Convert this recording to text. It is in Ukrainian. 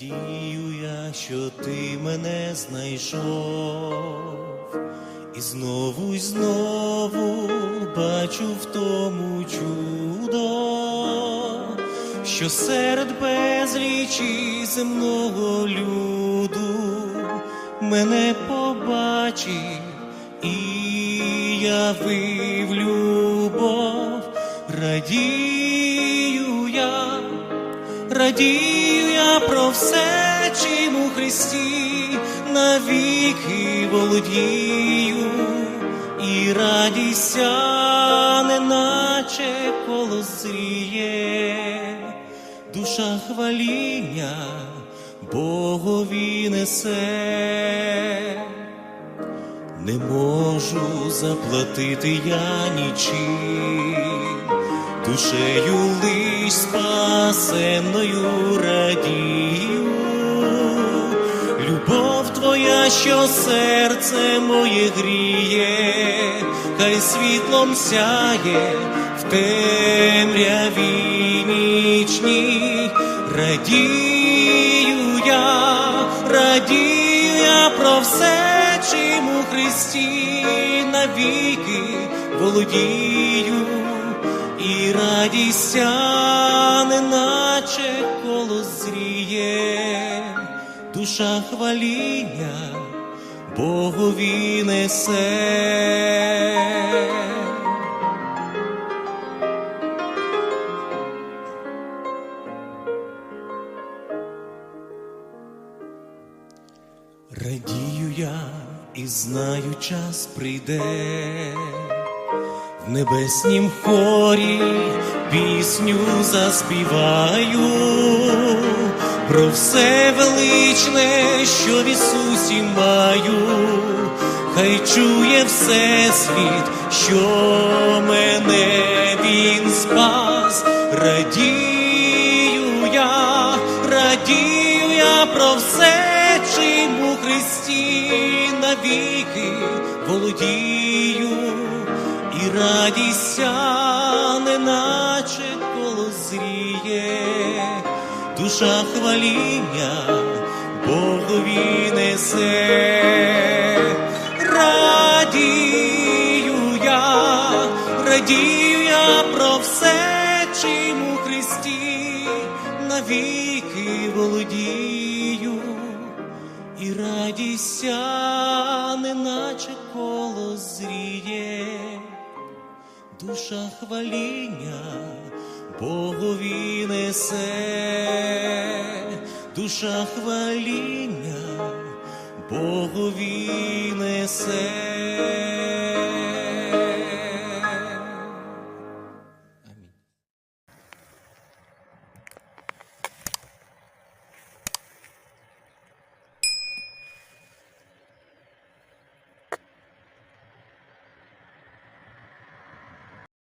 Радію я, що ти мене знайшов, і знову й знову бачу в тому чудо, що серед безлічі земного люду мене побачив і явив любов, радію я. Радію я про все, чим у Христі навіки володію, і радіся, неначе колозріє, душа хваління Богові несе. Не можу заплатити я нічим, душею лиш спасенною радію. Любов твоя, що серце моє гріє, хай світлом сяє в темряві нічній, радію я, радію я про все, чим у Христі навіки володію, і радіся, неначе коло зріє, душа хваління Богові несе. Радію я і знаю, час прийде в небеснім хорі пісню заспіваю про все величне, що в Ісусі маю, хай чує все світ, що мене Він спас, радію я, радію я про все, чим у Христі навіки володію, і радіся, душа хваління Богові несе. Радію я, радію я про все, чим у Христі навіки володію, і радіся, неначе коло зріє, душа хваління Богові несе, душа хваління Богові несе.